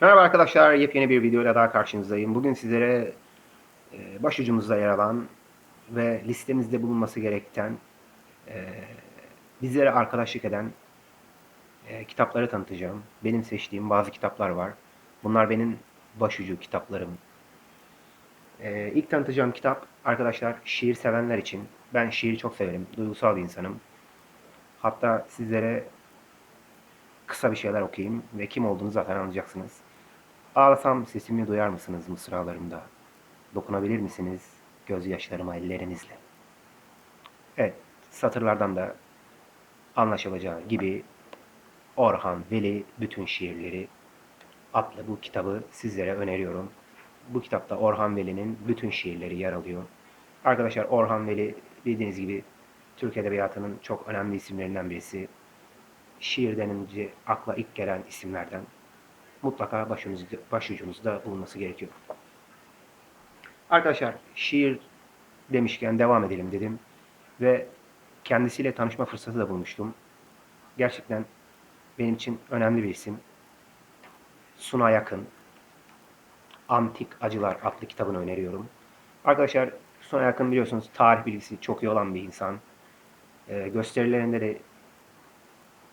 Merhaba arkadaşlar, yepyeni bir videoyla daha karşınızdayım. Bugün sizlere e, başucumuzda yer alan ve listemizde bulunması gereken, e, bizlere arkadaşlık eden e, kitapları tanıtacağım. Benim seçtiğim bazı kitaplar var. Bunlar benim başucu kitaplarım. İlk tanıtacağım kitap arkadaşlar şiir sevenler için. Ben şiiri çok severim, duygusal bir insanım. Hatta sizlere kısa bir şeyler okuyayım ve kim olduğunu zaten anlayacaksınız. Ağlasam sesimi duyar mısınız mısralarımda? Dokunabilir misiniz gözyaşlarıma ellerinizle? Evet, satırlardan da anlaşılacağı gibi Orhan Veli bütün şiirleri adlı bu kitabı sizlere öneriyorum. Bu kitapta Orhan Veli'nin bütün şiirleri yer alıyor. Arkadaşlar Orhan Veli bildiğiniz gibi Türk Edebiyatı'nın çok önemli isimlerinden birisi. Şiir denince akla ilk gelen isimlerden mutlaka başınızda, başucunuzda bulunması gerekiyor. Arkadaşlar şiir demişken devam edelim dedim ve kendisiyle tanışma fırsatı da bulmuştum. Gerçekten benim için önemli bir isim. Suna Yakın Antik Acılar adlı kitabını öneriyorum. Arkadaşlar Suna Yakın biliyorsunuz tarih bilgisi çok iyi olan bir insan. Ee, gösterilerinde de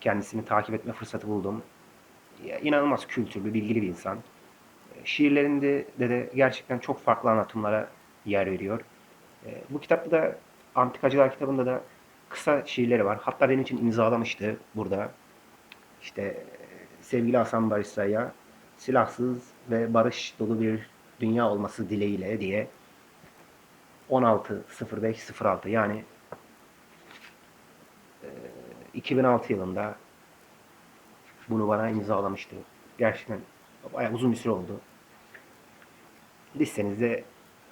kendisini takip etme fırsatı buldum. İnanılmaz kültürlü, bilgili bir insan. E, Şiirlerinde de, de gerçekten çok farklı anlatımlara yer veriyor. E, Bu kitapta da Antikacılar kitabında da kısa şiirleri var. Hatta benim için imzalamıştı burada. İşte e, sevgili Hasan Barışsa'ya silahsız ve barış dolu bir dünya olması dileğiyle diye 16.05.06 yani e, 2006 yılında bunu bana imzalamıştı. Gerçekten bayağı uzun bir süre oldu. Listenizde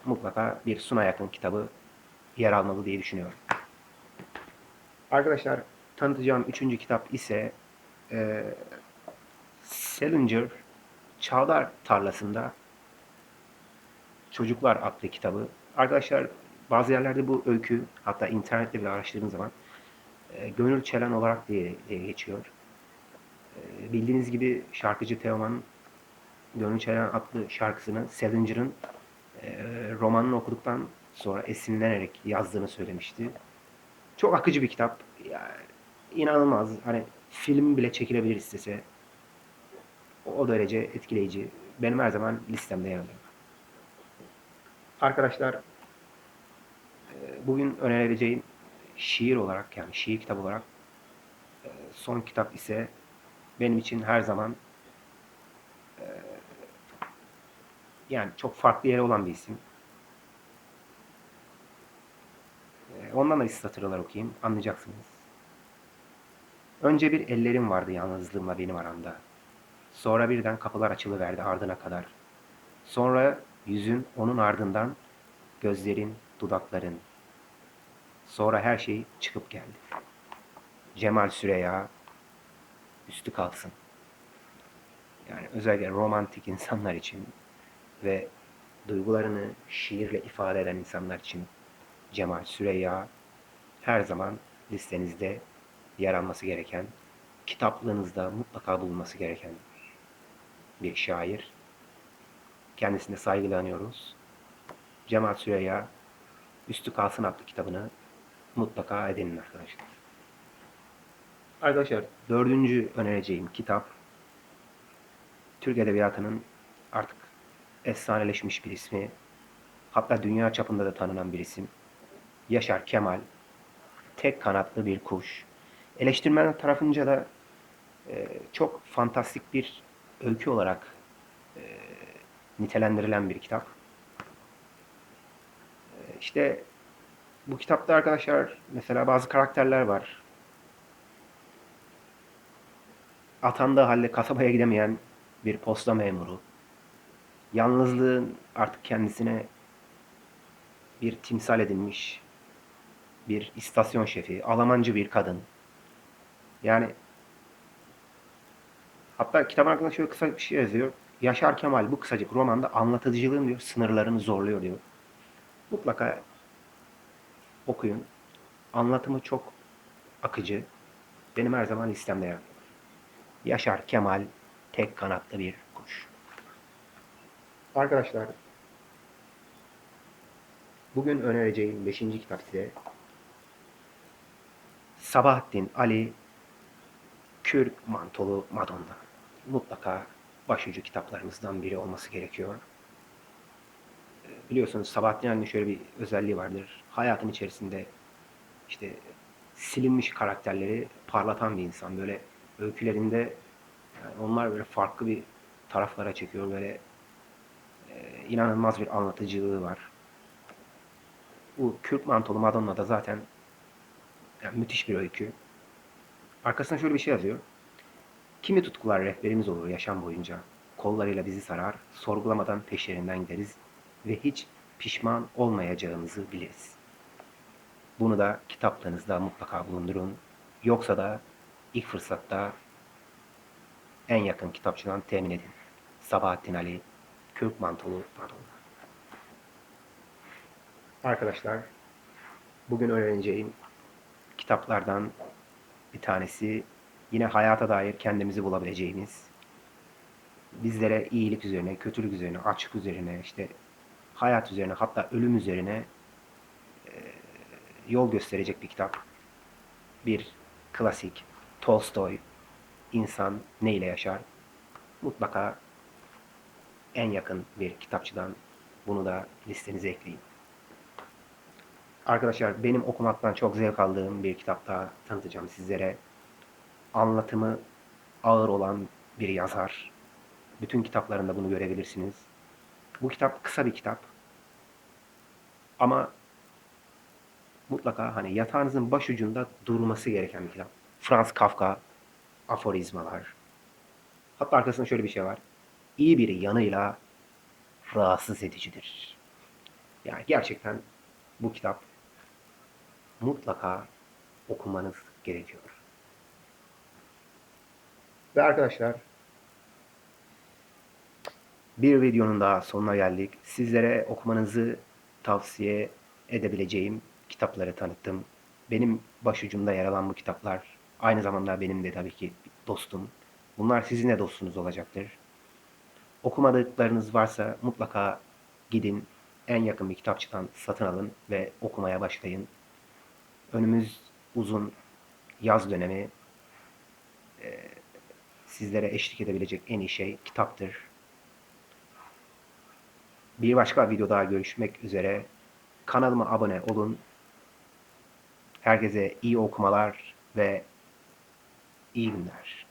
mutlaka bir Suna yakın kitabı yer almalı diye düşünüyorum. Arkadaşlar tanıtacağım üçüncü kitap ise e, Salinger Çağlar Tarlasında Çocuklar adlı kitabı. Arkadaşlar bazı yerlerde bu öykü hatta internette bile araştırdığım zaman e, Gönül Çelen olarak diye, diye geçiyor. Bildiğiniz gibi şarkıcı Teoman Gönül Çelen adlı şarkısını Salinger'ın e, romanını okuduktan sonra esinlenerek yazdığını söylemişti. Çok akıcı bir kitap. Yani, inanılmaz. Hani film bile çekilebilir istese. O derece etkileyici. Benim her zaman listemde yer alıyor. Arkadaşlar e, bugün önereceğim şiir olarak yani şiir kitabı olarak e, son kitap ise benim için her zaman e, yani çok farklı yeri olan bir isim. E, Ondan da bir satırlar okuyayım. Anlayacaksınız. Önce bir ellerim vardı yalnızlığımla benim aramda. Sonra birden kapılar açılıverdi ardına kadar. Sonra yüzün onun ardından gözlerin, dudakların. Sonra her şey çıkıp geldi. Cemal Süreya üstü kalsın. Yani özellikle romantik insanlar için ve duygularını şiirle ifade eden insanlar için Cemal Süreya her zaman listenizde yer alması gereken, kitaplığınızda mutlaka bulunması gereken bir şair. Kendisine saygıyla anıyoruz. Cemal Süreya Üstü Kalsın adlı kitabını mutlaka edinin arkadaşlar. Arkadaşlar dördüncü önereceğim kitap Türk Edebiyatı'nın artık efsaneleşmiş bir ismi. Hatta dünya çapında da tanınan bir isim. Yaşar Kemal. Tek kanatlı bir kuş. Eleştirmenler tarafınca da e, çok fantastik bir öykü olarak e, nitelendirilen bir kitap. E, işte bu kitapta arkadaşlar mesela bazı karakterler var. Atandığı halde kasabaya gidemeyen bir posta memuru. Yalnızlığın artık kendisine bir timsal edilmiş bir istasyon şefi, Almancı bir kadın. Yani hatta kitabın hakkında şöyle kısa bir şey yazıyor. Yaşar Kemal bu kısacık romanda anlatıcılığın diyor sınırlarını zorluyor diyor. Mutlaka okuyun. Anlatımı çok akıcı. Benim her zaman listemde yer. Yaşar Kemal tek kanatlı bir kuş. Arkadaşlar, bugün önereceğim 5. kitap size Sabahattin Ali Kürk Mantolu Madonna. Mutlaka başucu kitaplarımızdan biri olması gerekiyor. Biliyorsunuz Sabahattin Ali'nin şöyle bir özelliği vardır. Hayatın içerisinde işte silinmiş karakterleri parlatan bir insan. Böyle öykülerinde yani onlar böyle farklı bir taraflara çekiyor. Böyle e, inanılmaz bir anlatıcılığı var. Bu Kürk Mantolu Madonna da zaten yani müthiş bir öykü. Arkasında şöyle bir şey yazıyor. Kimi tutkular rehberimiz olur yaşam boyunca. Kollarıyla bizi sarar, sorgulamadan peşlerinden gideriz ve hiç pişman olmayacağımızı biliriz. Bunu da kitaplarınızda mutlaka bulundurun. Yoksa da ilk fırsatta en yakın kitapçıdan temin edin. Sabahattin Ali, Kürk Mantolu Madonna. Arkadaşlar, bugün öğreneceğim kitaplardan bir tanesi yine hayata dair kendimizi bulabileceğimiz, bizlere iyilik üzerine, kötülük üzerine, açık üzerine, işte hayat üzerine, hatta ölüm üzerine yol gösterecek bir kitap. Bir klasik, Tolstoy, İnsan neyle yaşar? Mutlaka en yakın bir kitapçıdan bunu da listenize ekleyin. Arkadaşlar benim okumaktan çok zevk aldığım bir kitap daha tanıtacağım sizlere. Anlatımı ağır olan bir yazar. Bütün kitaplarında bunu görebilirsiniz. Bu kitap kısa bir kitap. Ama mutlaka hani yatağınızın başucunda durması gereken bir kitap. Franz Kafka aforizmalar. Hatta arkasında şöyle bir şey var. İyi bir yanıyla rahatsız edicidir. Yani gerçekten bu kitap mutlaka okumanız gerekiyor. Ve arkadaşlar bir videonun daha sonuna geldik. Sizlere okumanızı tavsiye edebileceğim kitapları tanıttım. Benim başucumda yer alan bu kitaplar aynı zamanda benim de tabii ki dostum. Bunlar sizin de dostunuz olacaktır. Okumadıklarınız varsa mutlaka gidin en yakın bir kitapçıdan satın alın ve okumaya başlayın. Önümüz uzun yaz dönemi. Ee, sizlere eşlik edebilecek en iyi şey kitaptır. Bir başka videoda görüşmek üzere. Kanalıma abone olun. Herkese iyi okumalar ve iyi günler.